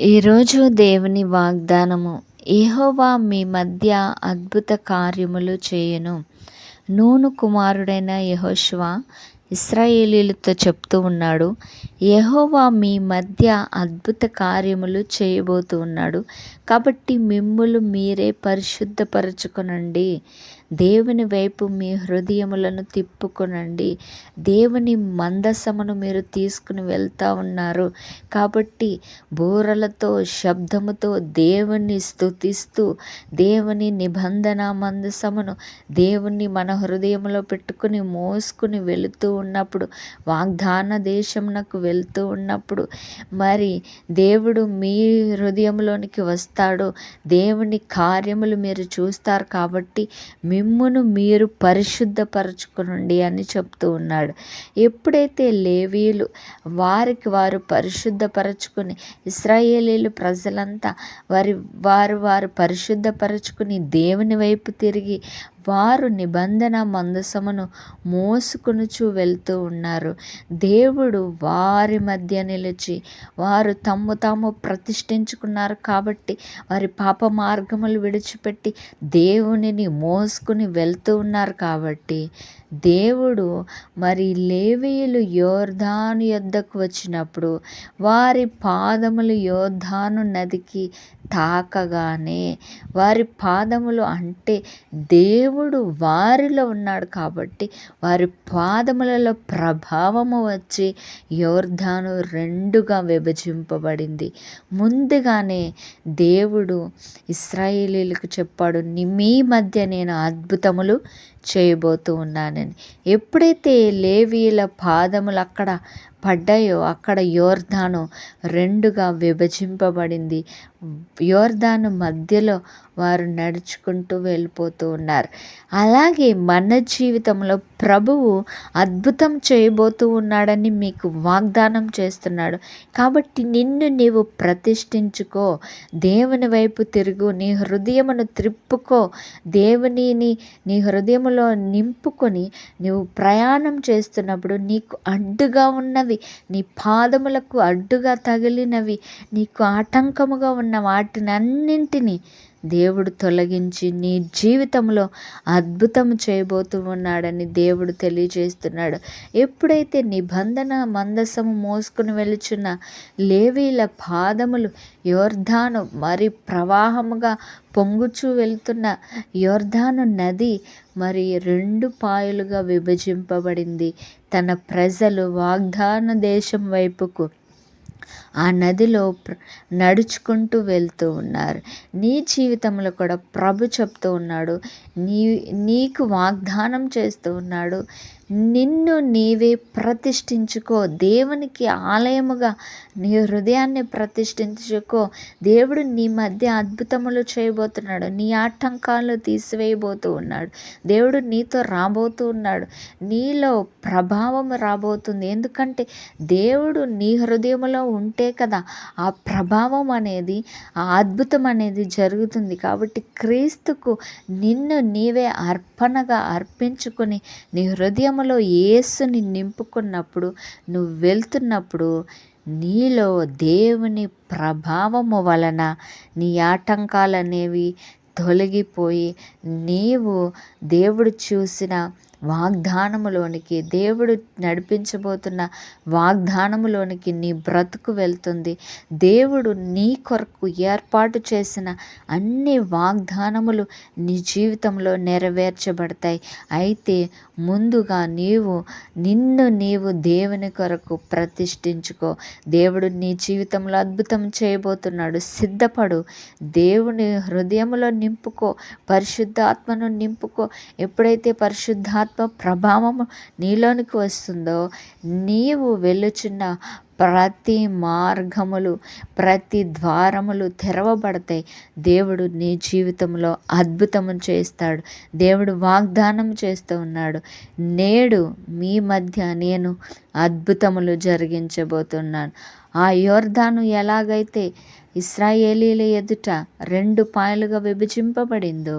ఈరోజు దేవుని వాగ్దానము ఏహోవా మీ మధ్య అద్భుత కార్యములు చేయను. నూను కుమారుడైన యహోష్వా ఇస్రాయేలీలతో చెప్తూ ఉన్నాడు యహోవా మీ మధ్య అద్భుత కార్యములు చేయబోతూ ఉన్నాడు. కాబట్టి మిమ్ములు మీరే పరిశుద్ధపరచుకొనండి. దేవుని వైపు మీ హృదయములను తిప్పుకొనండి. దేవుని మందసమును మీరు తీసుకుని వెళ్తూ ఉన్నారు. కాబట్టి బూరలతో శబ్దముతో దేవుని స్థుతిస్తూ దేవుని నిబంధన మందసమును దేవుణ్ణి మన హృదయంలో పెట్టుకుని మోసుకుని వెళుతూ ఉన్నప్పుడు వాగ్దాన దేశంనకు వెళ్తూ ఉన్నప్పుడు మరి దేవుడు మీ హృదయంలోనికి వస్తాడు దేవుని కార్యములు మీరు చూస్తారు కాబట్టి మీ మిమ్మును మీరు పరిశుద్ధపరచుకునండి అని చెప్తూ ఉన్నాడు. ఎప్పుడైతే లేవీలు వారికి వారు పరిశుద్ధపరచుకుని ఇస్రాయేలీలు ప్రజలంతా వారి వారు వారు పరిశుద్ధపరచుకుని దేవుని వైపు తిరిగి వారు నిబంధన మందసమును మోసుకునుచు వెళ్తూ ఉన్నారు. దేవుడు వారి మధ్య నిలిచి వారు తమ్ము తాము ప్రతిష్ఠించుకున్నారు కాబట్టి వారి పాప మార్గములు విడిచిపెట్టి దేవునిని మోసుకు తీసుకుని వెళ్తూ ఉన్నారు కాబట్టి దేవుడు మరి లేవీయులు యోర్ధాను యొద్దకు వచ్చినప్పుడు వారి పాదములు యోర్ధాను నదికి తాకగానే వారి పాదములు అంటే దేవుడు వారిలో ఉన్నాడు కాబట్టి వారి పాదములలో ప్రభావము వచ్చి యోర్ధాను రెండుగా విభజింపబడింది. ముందుగానే దేవుడు ఇస్రాయేలీలకు చెప్పాడు మీ మధ్య నేను అద్భుతములు చేయబోతూ ఉన్నాను. ఉన్నానని ఎప్పుడైతే లేవీల పాదములు అక్కడ పడ్డాయో అక్కడ యోర్ధాను రెండుగా విభజింపబడింది. యోర్ధాను మధ్యలో వారు నడుచుకుంటూ వెళ్ళిపోతూ ఉన్నారు. అలాగే మన జీవితంలో ప్రభువు అద్భుతం చేయబోతూ ఉన్నాడని మీకు వాగ్దానం చేస్తున్నాడు. కాబట్టి నిన్ను నీవు ప్రతిష్ఠించుకో దేవుని వైపు తిరుగు నీ హృదయమును త్రిప్పుకో దేవునిని నీ హృదయములో నింపుకొని నీవు ప్రయాణం చేస్తున్నప్పుడు నీకు అడ్డుగా ఉన్న ఉన్నవి. నీ పాదములకు అడ్డుగా తగిలినవి. నీకు ఆటంకముగా ఉన్న వాటినన్నింటినీ దేవుడు తొలగించి నీ జీవితంలో అద్భుతం చేయబోతూ ఉన్నాడని దేవుడు తెలియజేస్తున్నాడు. ఎప్పుడైతే నిబంధన మందసము మోసుకుని వెళుచున్న లేవీల పాదములు యోర్ధాను మరి ప్రవాహముగా పొంగుచూ వెళ్తున్న యోర్ధాను నది మరి రెండు పాయలుగా విభజింపబడింది. తన ప్రజలు వాగ్దాన దేశం వైపుకు ఆ నదిలో నడుచుకుంటూ వెళ్తూ ఉన్నారు. నీ జీవితంలో కూడా ప్రభు చెప్తూ ఉన్నాడు. నీ నీకు వాగ్దానం చేస్తూ ఉన్నాడు. నిన్ను నీవే ప్రతిష్ఠించుకో. దేవునికి ఆలయముగా నీ హృదయాన్ని ప్రతిష్ఠించుకో. దేవుడు నీ మధ్య అద్భుతములు చేయబోతున్నాడు. నీ ఆటంకాలు తీసివేయబోతూ ఉన్నాడు. దేవుడు నీతో రాబోతూ ఉన్నాడు. నీలో ప్రభావం రాబోతుంది. ఎందుకంటే దేవుడు నీ హృదయంలో ఉంటే కదా ఆ ప్రభావం అనేది ఆ అద్భుతం అనేది జరుగుతుంది. కాబట్టి క్రీస్తుకు నిన్ను నీవే అర్పణగా అర్పించుకొని నీ హృదయం హృదయములో యేసుని నింపుకున్నప్పుడు నువ్వు వెళ్తున్నప్పుడు నీలో దేవుని ప్రభావము వలన నీ ఆటంకాలు అనేవి తొలగిపోయి నీవు దేవుడు చూసిన వాగ్దానములోనికి దేవుడు నడిపించబోతున్న వాగ్దానములోనికి నీ బ్రతుకు వెళ్తుంది. దేవుడు నీ కొరకు ఏర్పాటు చేసిన అన్ని వాగ్దానములు నీ జీవితంలో నెరవేర్చబడతాయి. అయితే ముందుగా నీవు నిన్ను నీవు దేవుని కొరకు ప్రతిష్ఠించుకో. దేవుడు నీ జీవితంలో అద్భుతం చేయబోతున్నాడు. సిద్ధపడు. దేవుని హృదయంలో నింపుకో. పరిశుద్ధాత్మను నింపుకో. ఎప్పుడైతే పరిశుద్ధాత్మ ఆత్మ ప్రభావము నీలోనికి వస్తుందో నీవు వెళ్ళుచున్న ప్రతి మార్గములు ప్రతి ద్వారములు తెరవబడతాయి. దేవుడు నీ జీవితంలో అద్భుతము చేస్తాడు. దేవుడు వాగ్దానం చేస్తూ ఉన్నాడు. నేడు మీ మధ్య నేను అద్భుతములు జరిగించబోతున్నాను. ఆ యోర్ధాను ఎలాగైతే ఇస్రాయేలీల ఎదుట రెండు పాయలుగా విభజింపబడిందో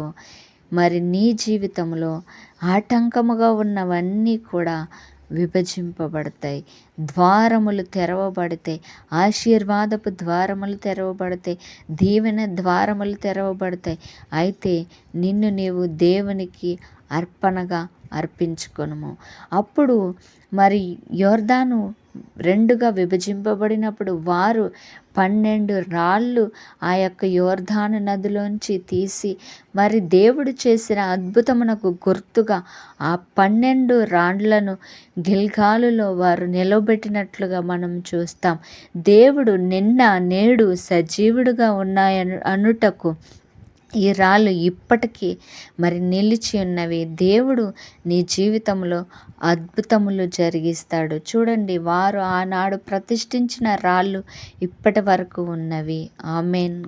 మరి నీ జీవితంలో ఆటంకముగా ఉన్నవన్నీ కూడా విభజింపబడతాయి. ద్వారములు తెరవబడతాయి. ఆశీర్వాదపు ద్వారములు తెరవబడతాయి. దీవెన ద్వారములు తెరవబడతాయి. అయితే నిన్ను నీవు దేవునికి అర్పణగా అర్పించుకొనుము. అప్పుడు మరి యోర్దాను రెండుగా విభజింపబడినప్పుడు వారు పన్నెండు రాళ్ళు ఆ యొక్క యోర్ధాను నదిలోంచి తీసి మరి దేవుడు చేసిన అద్భుతమునకు గుర్తుగా ఆ పన్నెండు రాళ్ళను గిల్గాలులో వారు నిలబెట్టినట్లుగా మనం చూస్తాం. దేవుడు నిన్న నేడు సజీవుడుగా ఉన్నాయను అనుటకు ఈ రాళ్ళు ఇప్పటికీ మరి నిలిచి ఉన్నవి. దేవుడు నీ జీవితంలో అద్భుతములు జరిగిస్తాడు. చూడండి వారు ఆనాడు ప్రతిష్ఠించిన రాళ్ళు ఇప్పటి వరకు ఉన్నవి. ఆమెన్.